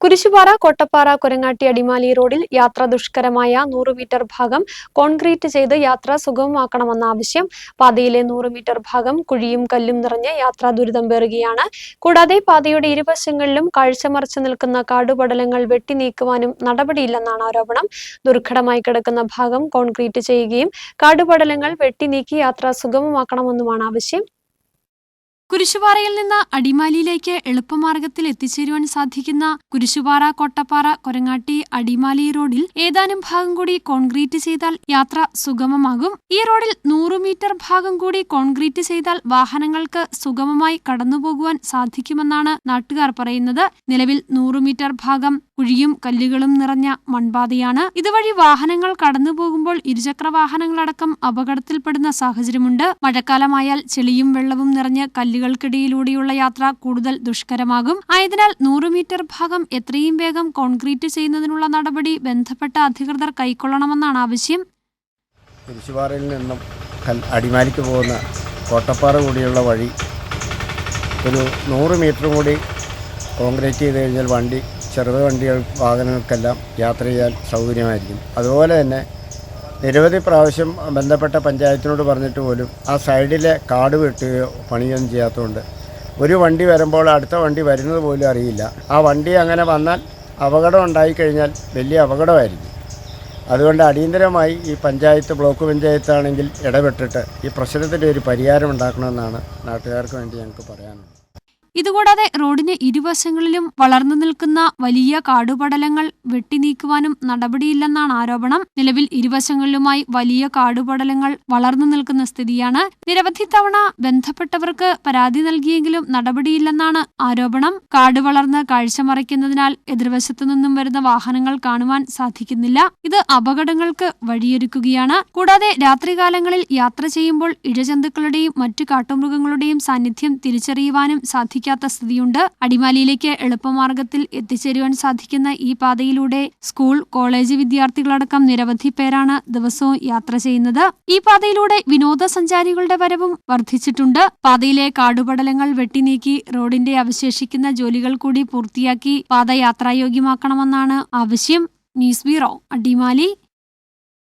കുരിശുപാറ കൊട്ടപ്പാറ കൊരങ്ങാട്ടി അടിമാലി റോഡിൽ യാത്ര ദുഷ്കരമായ നൂറ് മീറ്റർ ഭാഗം കോൺക്രീറ്റ് ചെയ്ത് യാത്ര സുഗമമാക്കണമെന്ന ആവശ്യം. പാതയിലെ നൂറ് മീറ്റർ ഭാഗം കുഴിയും കല്ലും നിറഞ്ഞ് യാത്രാ ദുരിതം പേറുകയാണ്. കൂടാതെ പാതയുടെ ഇരുവശങ്ങളിലും കാഴ്ചമറച്ചു നിൽക്കുന്ന കാടുപടലങ്ങൾ വെട്ടിനീക്കുവാനും നടപടിയില്ലെന്നാണ് ആരോപണം. ദുർഘടമായി കിടക്കുന്ന ഭാഗം കോൺക്രീറ്റ് ചെയ്യുകയും കാടുപടലങ്ങൾ വെട്ടിനീക്കി യാത്ര സുഗമമാക്കണമെന്നുമാണ് ആവശ്യം. കുരിശുപാറയിൽ നിന്ന് അടിമാലിയിലേക്ക് എളുപ്പമാർഗത്തിൽ എത്തിച്ചേരുവാൻ സാധിക്കുന്ന കുരിശുപാറ കൊട്ടപ്പാറ കൊരങ്ങാട്ടി അടിമാലി റോഡിൽ ഏതാനും ഭാഗം കൂടി കോൺക്രീറ്റ് ചെയ്താൽ യാത്ര സുഗമമാകും. ഈ റോഡിൽ നൂറ് മീറ്റർ ഭാഗം കൂടി കോൺക്രീറ്റ് ചെയ്താൽ വാഹനങ്ങൾക്ക് സുഗമമായി കടന്നുപോകുവാൻ സാധിക്കുമെന്നാണ് നാട്ടുകാർ പറയുന്നത്. നിലവിൽ നൂറ് മീറ്റർ ഭാഗം കുഴിയും കല്ലുകളും നിറഞ്ഞ മൺപാതയാണ്. ഇതുവഴി വാഹനങ്ങൾ കടന്നുപോകുമ്പോൾ ഇരുചക്ര വാഹനങ്ങളടക്കം അപകടത്തിൽപ്പെടുന്ന സാഹചര്യമുണ്ട്. മഴക്കാലമായാൽ ചെളിയും വെള്ളവും നിറഞ്ഞ് കല്ലുകൾക്കിടയിലൂടെയുള്ള യാത്ര കൂടുതൽ ദുഷ്കരമാകും. ആയതിനാൽ നൂറ് മീറ്റർ ഭാഗം എത്രയും വേഗം കോൺക്രീറ്റ് ചെയ്യുന്നതിനുള്ള നടപടി ബന്ധപ്പെട്ട അധികൃതർ കൈക്കൊള്ളണമെന്നാണ് ആവശ്യം. കുരിശുപാറയിൽ നിന്നും അടിമാലിക്ക് പോകുന്ന കോട്ടപ്പാറ കൂടിയുള്ള വഴി ഒരു നൂറ് മീറ്റർ കൂടി കോൺക്രീറ്റ് ചെയ്ത് കഴിഞ്ഞാൽ വണ്ടി ചെറുത് വണ്ടികൾ വാഹനങ്ങൾക്കെല്ലാം യാത്ര ചെയ്യാൻ സൗകര്യമായിരിക്കും. അതുപോലെ തന്നെ നിരവധി പ്രാവശ്യം ബന്ധപ്പെട്ട പഞ്ചായത്തിനോട് പറഞ്ഞിട്ട് പോലും ആ സൈഡിലെ കാട് വെട്ടുകയോ പണിയൊന്നും ചെയ്യാത്തതുകൊണ്ട് ഒരു വണ്ടി വരുമ്പോൾ അടുത്ത വണ്ടി വരുന്നത് പോലും അറിയില്ല. ആ വണ്ടി അങ്ങനെ വന്നാൽ അപകടം ഉണ്ടായിക്കഴിഞ്ഞാൽ വലിയ അപകടമായിരിക്കും. അതുകൊണ്ട് അടിയന്തരമായി ഈ പഞ്ചായത്ത് ബ്ലോക്ക് പഞ്ചായത്താണെങ്കിൽ ഇടപെട്ടിട്ട് ഈ പ്രശ്നത്തിന്റെ ഒരു പരിഹാരം ഉണ്ടാക്കണമെന്നാണ് നാട്ടുകാർക്ക് വേണ്ടി ഞങ്ങൾക്ക് പറയാനുള്ളത്. ഇതുകൂടാതെ റോഡിന് ഇരുവശങ്ങളിലും വളർന്നു നിൽക്കുന്ന വലിയ കാടുപടലങ്ങൾ വെട്ടിനീക്കുവാനും നടപടിയില്ലെന്നാണ് ആരോപണം. നിലവിൽ ഇരുവശങ്ങളിലുമായി വലിയ കാടുപടലങ്ങൾ വളർന്നു നിൽക്കുന്ന സ്ഥിതിയാണ്. നിരവധി തവണ ബന്ധപ്പെട്ടവർക്ക് പരാതി നൽകിയെങ്കിലും നടപടിയില്ലെന്നാണ് ആരോപണം. കാട് വളർന്ന് കാഴ്ചമറയ്ക്കുന്നതിനാൽ എതിർവശത്തു നിന്നും വരുന്ന വാഹനങ്ങൾ കാണുവാൻ സാധിക്കുന്നില്ല. ഇത് അപകടങ്ങൾക്ക് വഴിയൊരുക്കുകയാണ്. കൂടാതെ രാത്രികാലങ്ങളിൽ യാത്ര ചെയ്യുമ്പോൾ ഇഴജന്തുക്കളുടെയും മറ്റു കാട്ടുമൃഗങ്ങളുടെയും സാന്നിധ്യം തിരിച്ചറിയുവാനും സാധിക്കാത്ത സ്ഥിതിയുണ്ട്. അടിമാലിയിലേക്ക് എളുപ്പമാർഗത്തിൽ എത്തിച്ചേരുവാൻ സാധിക്കുന്ന ഈ പാതയിലൂടെ സ്കൂൾ കോളേജ് വിദ്യാർത്ഥികളടക്കം നിരവധി പേരാണ് ദിവസവും യാത്ര ചെയ്യുന്നത്. ഈ പാതയിലൂടെ വിനോദസഞ്ചാരികളുടെ വരവും വർദ്ധിച്ചിട്ടുണ്ട്. പാതയിലെ കാടുപടലങ്ങൾ വെട്ടിനീക്കി റോഡിന്റെ അവശേഷിക്കുന്ന ജോലികൾ കൂടി പൂർത്തിയാക്കി പാത യാത്രായോഗ്യമാക്കണമെന്നാണ് ആവശ്യം. News bureau Adimali.